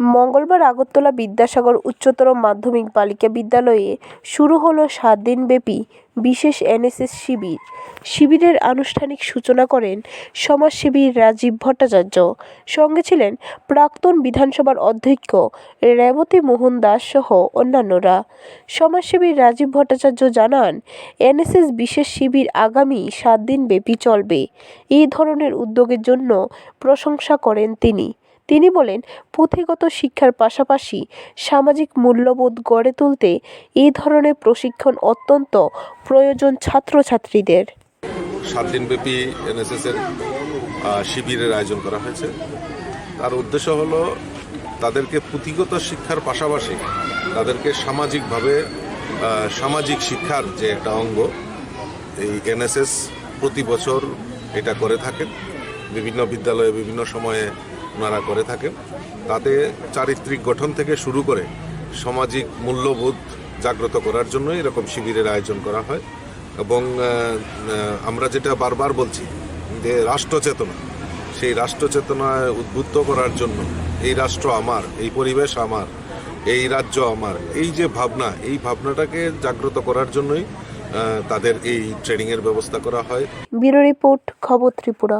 মঙ্গলবার আগরতলা বিদ্যাসাগর উচ্চতর মাধ্যমিক বালিকা বিদ্যালয়ে শুরু হলো সাত দিনব্যাপী বিশেষ এনএসএস শিবির। শিবিরের আনুষ্ঠানিক সূচনা করেন সমাজসেবী রাজীব ভট্টাচার্য। সঙ্গে ছিলেন প্রাক্তন বিধানসভার অধ্যক্ষ রেবতী মোহন দাস সহ অন্যান্যরা। সমাজসেবী রাজীব ভট্টাচার্য জানান, এনএসএস বিশেষ শিবির আগামী সাত দিন ব্যাপী চলবে। এই ধরনের উদ্যোগের জন্য প্রশংসা করেন তিনি। তিনি বলেন, পুঁথিগত শিক্ষার পাশাপাশি সামাজিক মূল্যবোধ গড়ে তুলতে এই ধরনের প্রশিক্ষণ অত্যন্ত প্রয়োজন ছাত্রছাত্রীদের। সাত দিনব্যাপী এনএসএস এর শিবিরের আয়োজন করা হয়েছে। তার উদ্দেশ্য হলো তাদেরকে পুঁথিগত শিক্ষার পাশাপাশি তাদেরকে সামাজিকভাবে সামাজিক শিক্ষার যে একটা অঙ্গ, এই এনএসএস প্রতি বছর এটা করে থাকেন। বিভিন্ন বিদ্যালয়ে বিভিন্ন সময়ে ওনারা করে থাকেন। তাতে চারিত্রিক গঠন থেকে শুরু করে সামাজিক মূল্যবোধ জাগ্রত করার জন্য এরকম শিবিরের আয়োজন করা হয়। এবং আমরা যেটা বারবার বলছি যে রাষ্ট্র চেতনা, সেই রাষ্ট্র চেতনায় উদ্বুদ্ধ করার জন্য এই রাষ্ট্র আমার, এই পরিবেশ আমার, এই রাজ্য আমার, এই যে ভাবনা, এই ভাবনাটাকে জাগ্রত করার জন্যই তাদের এই ট্রেনিংয়ের ব্যবস্থা করা হয়। ব্যুরো রিপোর্ট, খবর ত্রিপুরা।